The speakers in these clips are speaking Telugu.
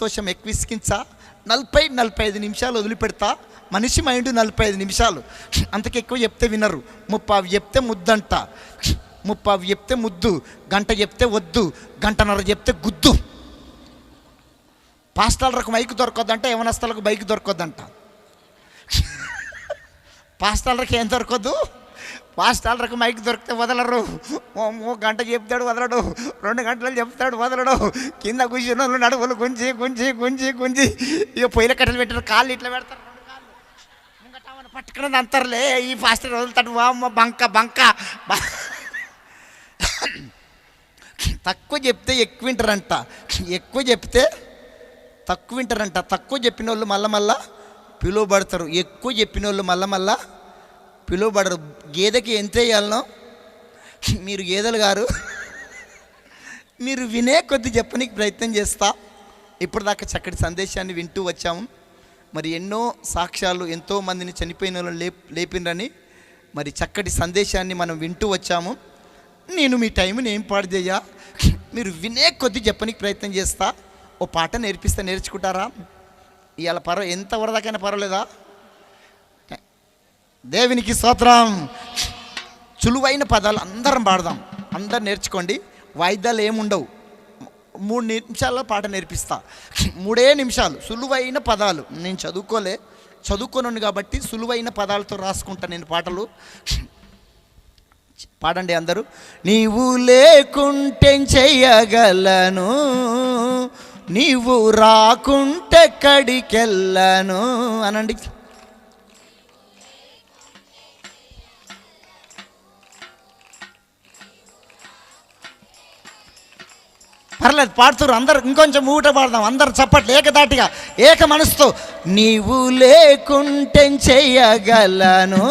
సంతోషం ఎక్కువసికించా నలభై నలభై ఐదు నిమిషాలు వదిలిపెడతా. మనిషి మైండ్ నలభై ఐదు నిమిషాలు. అంతకు ఎక్కువ చెప్తే వినరు. ముప్పావి చెప్తే ముద్దంట. ముప్పావి చెప్తే ముద్దు. గంట చెప్తే వద్దు. గంటన్నర చెప్తే గుద్దు. పాస్టాలకు మైక్ దొరకద్దంట యవనస్తులకు బైక్ దొరకద్దంట. పాస్టాలకి ఏం దొరకదు పాస్టాలకి మైక్ దొరికితే వదలరు. ఓ గంట చెప్తాడు వదలడు. రెండు గంటలు చెప్తాడు వదలడు. కింద కూర్చున్న నడువులు గుంజి గుంజి గుంజి గుంజి. ఇక పొయ్యిల కట్టలు పెట్టారు కాళ్ళు ఇట్లా పెడతారు పట్టుకున్నది అంతర్లే. ఈ పాస్టర్ వదులుతాడు వామ్మ బంక బంక. బ- తక్కువ చెప్తే ఎక్కువ వింటారంట. ఎక్కువ చెప్తే తక్కువ వింటారంట. తక్కువ చెప్పిన వాళ్ళు మళ్ళా మళ్ళా పిలువబడతారు. ఎక్కువ చెప్పిన వాళ్ళు మళ్ళా మళ్ళా పిలువబడరు. గేదెకి ఎంత వేయాలనో మీరు గేదెలు గారు మీరు వినే కొద్ది చెప్పనికి ప్రయత్నం చేస్తా. ఇప్పటిదాకా చక్కటి సందేశాన్ని వింటూ వచ్చాము. మరి ఎన్నో సాక్ష్యాలు ఎంతో మందిని చనిపోయిన వాళ్ళు లే లేపినరని మరి చక్కటి సందేశాన్ని మనం వింటూ వచ్చాము. నేను మీ టైంని ఏం పాడు మీరు వినే కొద్ది చెప్పనికి ప్రయత్నం చేస్తా. ఓ పాట నేర్పిస్తే నేర్చుకుంటారా? ఇవాళ పర్వ ఎంత వరదాకైనా పర్వాలేదా? దేవునికి స్తోత్రం. చులువైన పదాలు అందరం పాడదాం. అందరు నేర్చుకోండి. వాయిద్యాలు ఏముండవు. మూడు నిమిషాల్లో పాట నేర్పిస్తా. మూడే నిమిషాలు. సులువైన పదాలు. నేను చదువుకోలే. చదువుకోను కాబట్టి సులువైన పదాలతో రాసుకుంటా నేను పాటలు. పాడండి అందరూ. నీవు లేకుంటే చెయ్యగలను నీవు రాకుంటే కడికెళ్ళను. అనండి. పర్లేదు పాడుతురు. అందరు ఇంకొంచెం ఊట పాడదాం. అందరు చప్పట్లు ఏకదాటిగా ఏక మనసుతో నీవు లేకుంటే చెయ్యగలను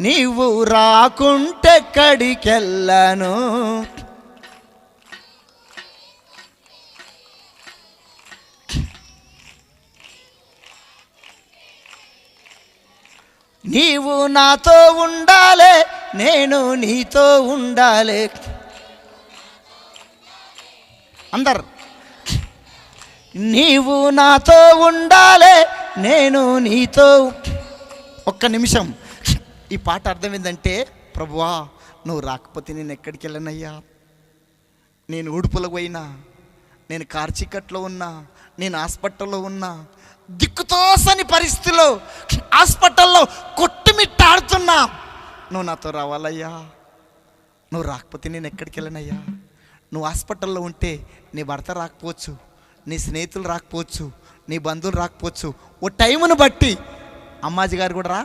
నీవు రాకుంటే కడికెళ్ళను. నీవు నాతో ఉండాలే నేను నీతో ఉండాలి. అందరు. నీవు నాతో ఉండాలే నేను నీతో. ఒక్క నిమిషం. ఈ పాట అర్థం ఏంటంటే ప్రభువా నువ్వు రాకపోతే నేను ఎక్కడికి వెళ్ళనయ్యా? నేను ఊడుపులకు పోయినా నేను కార్చికట్లో ఉన్నా నేను హాస్పిటల్లో ఉన్నా దిక్కుతోసని పరిస్థితిలో హాస్పిటల్లో కొట్టుమిట్టాడుతున్నా. నువ్వు నాతో రావాలయ్యా. నువ్వు రాకపోతే నేను ఎక్కడికి వెళ్ళనయ్యా? నువ్వు హాస్పిటల్లో ఉంటే నీ భర్త రాకపోవచ్చు నీ స్నేహితులు రాకపోవచ్చు నీ బంధువులు రాకపోవచ్చు. ఓ టైమును బట్టి అమ్మాజీ గారు కూడా రా.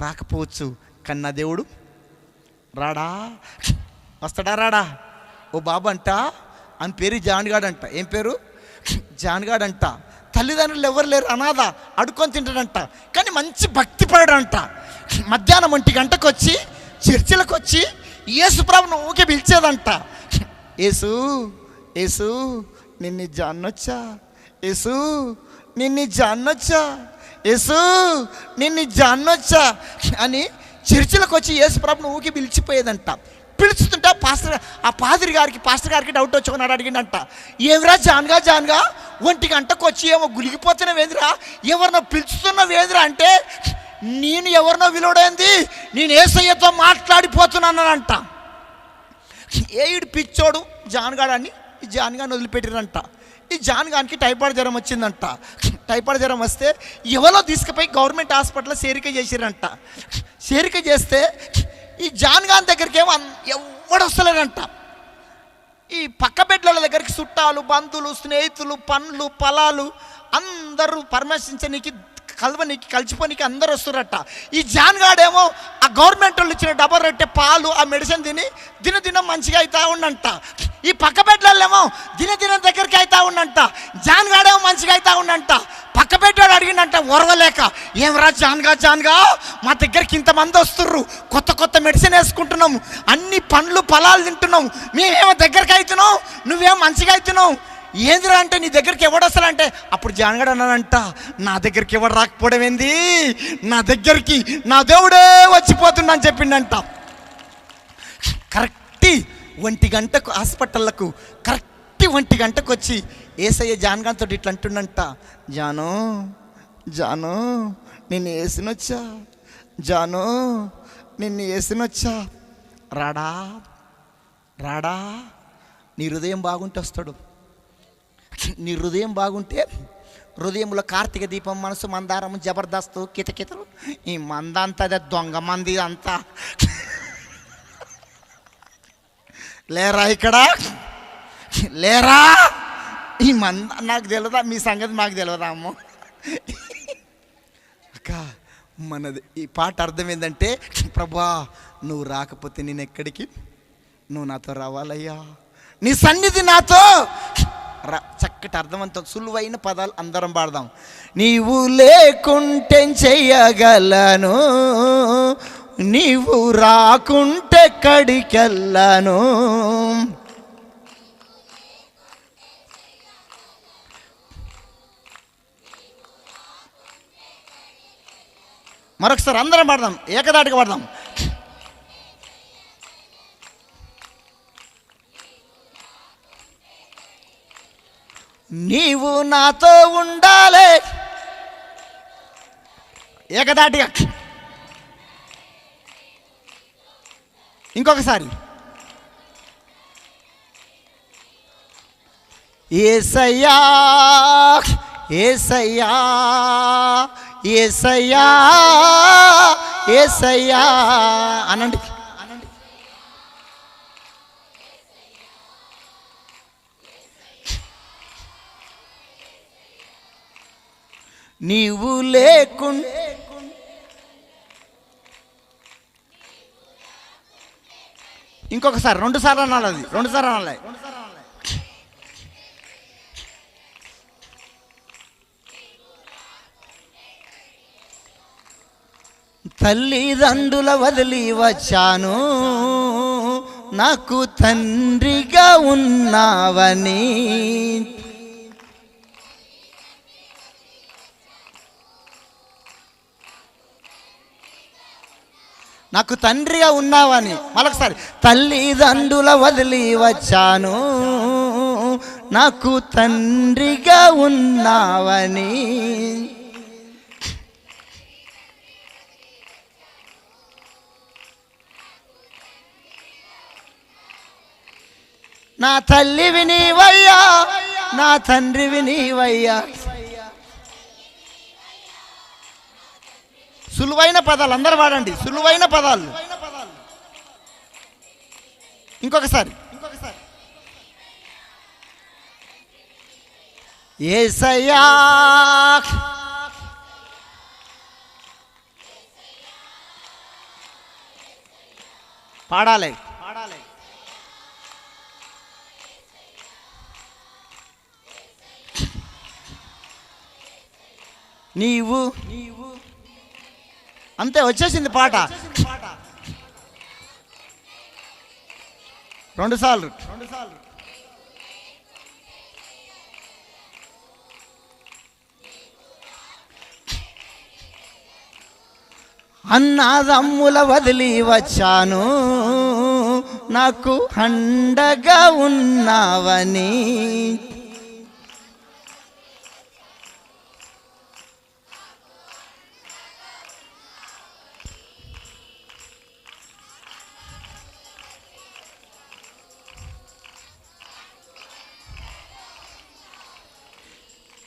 రాకపోవచ్చు. కన్నా దేవుడు రాడా? వస్తాడా రాడా? ఓ బాబు అంట అని పేరు జాన్గాడ్ అంట ఏం పేరు? జాన్గాడ్ అంట తల్లిదండ్రులు ఎవరు లేరు అనాథ అడుకొని తింటాడంట. కానీ మంచి భక్తి పడాడంట మధ్యాహ్నం ఒంటి గంటకు వచ్చి చర్చిలకు వచ్చి యేసు ఊకే పిలిచేదంట. యేసు యేసు నిన్ను జాన్నొచ్చా యేసు నిన్ను జాన్నొచ్చా యేసు నిన్ను జాన్నొచ్చా అని చర్చిలకు వచ్చి యేసు ప్రభును ఊకి పిలిచిపోయేదంట. పిలుచుతుంటే పాస్టర్ ఆ పాదిరి గారికి పాస్టర్ గారికి డౌట్ వచ్చుకున్నాడు అడిగిందంట ఏమిరా జాన్గా జాన్గా? ఒంటి గంటకు వచ్చి ఏమో గులిగిపోతున్న వేదిరా ఎవరినో పిలుచుతున్నావు వేదిరా అంటే నేను ఎవరినో విలువడైంది? నేను ఏసయ్యతో మాట్లాడిపోతున్నానంట ఏయుడు పిచ్చోడు జాన్గాడని ఈ జాన్గాని వదిలిపెట్టిరంట. ఈ జాన్గానికి టైఫాయిడ్ జ్వరం వచ్చిందంట. టైఫాయిడ్ జ్వరం వస్తే ఎవరో తీసుకుపోయి గవర్నమెంట్ హాస్పిటల్లో చేరిక చేసిరంట. చేరిక చేస్తే ఈ జాన్గాన్ దగ్గరికి ఏమో ఎవడు వస్తలేరంట ఈ పక్క బిడ్డల దగ్గరికి చుట్టాలు బంధువులు స్నేహితులు పండ్లు పొలాలు అందరూ పరామర్శించనీకి కలవనీకి కలిసిపోనీకి అందరూ వస్తున్నారట ఈ జాన్గాడేమో ఆ గవర్నమెంట్ వాళ్ళు ఇచ్చిన డబ్బర్ రొట్టె పాలు ఆ మెడిసిన్ తిని దిన మంచిగా అవుతా ఉండంట. ఈ పక్క బెడ్లలో దినదినం దగ్గరికి అవుతా ఉండంట. జాన్గాడేమో మంచిగా అవుతా ఉండంట. పక్క పెట్టాడు అడిగిండంట ఒరవలేక ఏమరా జాన్గా జాన్గా? మా దగ్గరికి ఇంతమంది వస్తుర్రు. కొత్త కొత్త మెడిసిన్ వేసుకుంటున్నాం అన్ని పండ్లు పొలాలు తింటున్నాం మేమేమో దగ్గరికి అవుతున్నాం నువ్వేం మంచిగా అవుతున్నావు ఏందిరా అంటే నీ దగ్గరికి ఎవడు వస్తాడంటే అప్పుడు జానగడ అన్నాడంట నా దగ్గరికి ఎవడు రాకపోవడం ఏంది? నా దగ్గరికి నా దేవుడే వచ్చిపోతుందని చెప్పిండంట. ఒంటి గంటకు హాస్పిటళ్ళకు కరెక్ట్ ఒంటి గంటకు వచ్చి ఏసయ్య జాన్గాన్తో ఇట్లా అంటుండంట జాను జాను నిన్ను వేసినొచ్చా జాను నిన్ను వేసినొచ్చా రాడా రాడా నీ హృదయం బాగుంటే వస్తాడు. నీ హృదయం బాగుంటే హృదయంలో కార్తీక దీపం మనసు మందారం జబర్దస్త్ కితకితలు ఈ మంద అంతా దొంగ మంది అంతా లేరా ఇక్కడ? లేరా? ఈ మంద నాకు తెలియదా మీ సంగతి మాకు తెలియదా అమ్మ? అక్క మనది ఈ పాట అర్థం ఏంటంటే ప్రభా నువ్వు రాకపోతే నేను ఎక్కడికి? నువ్వు నాతో రావాలయ్యా. నీ సన్నిధి నాతో! చక్కటి అర్థమంతా సులువైన పదాలు అందరం పాడదాం. నీవు లేకుంటే చెయ్యగలను. నీవు రాకుంటే కడికెళ్ళను. మరొకసారి అందరం పాడదాం ఏకదాటిగా పాడదాం. నీవు నాతో ఉండాలి. ఏకదాటిగా. ఇంకొకసారి. ఏసయ్యా ఏసయ్యా ఏసయ్యా ఏసయ్యా అనండి. అనండి నీవు లేకుండా ఇంకొకసారి రెండు సార్లు అనాలి అది రెండు సార్లు అనాలి. తల్లిదండ్రుల వదిలి వచ్చాను. నాకు తండ్రిగా ఉన్నావని నాకు తండ్రిగా ఉన్నావని మరొకసారి తల్లిదండ్రుల వదిలి వచ్చాను. నాకు తండ్రిగా ఉన్నావని. నా తల్లివి నీవయ్యా నా తండ్రివి నీవయ్యా. సులువైన పదాలు అందరు వాడండి. సులువైన పదాలు. ఇంకొకసారి. ఇంకొకసారి ఏసయ్యా. పాడాలి. పాడాలి నీవు నీవు అంతే వచ్చేసింది పాట. రెండు సార్లు. రెండు సార్లు అన్నదమ్ముల వదిలి వచ్చాను. నాకు అండగా ఉన్నావని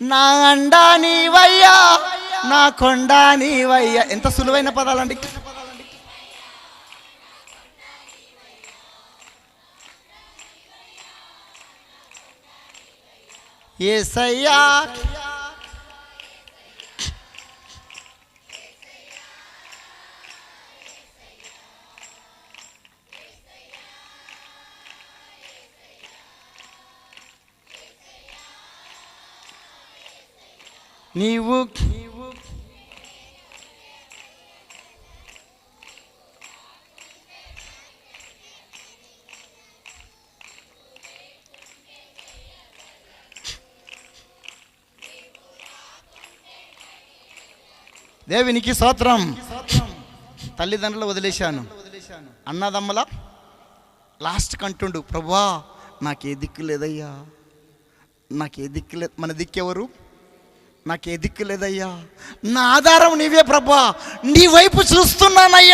నా అండా నీవయ్యా నా కొండ నీవయ్యా. ఎంత సులువైన పదాలండి. ఏసయ్యా నీవు నీవు దేవునికి స్తోత్రం. తల్లిదండ్రులు వదిలేశాను. అన్నదమ్మల లాస్ట్ కంటుండు ప్రభా నాకే దిక్కు లేదయ్యా. నాకే దిక్కు లేదు మన దిక్కు ఎవరు? నాకు ఎదిక్కు లేదయ్యా నా ఆధారం నీవే ప్రభా. నీ వైపు చూస్తున్నానయ్యా.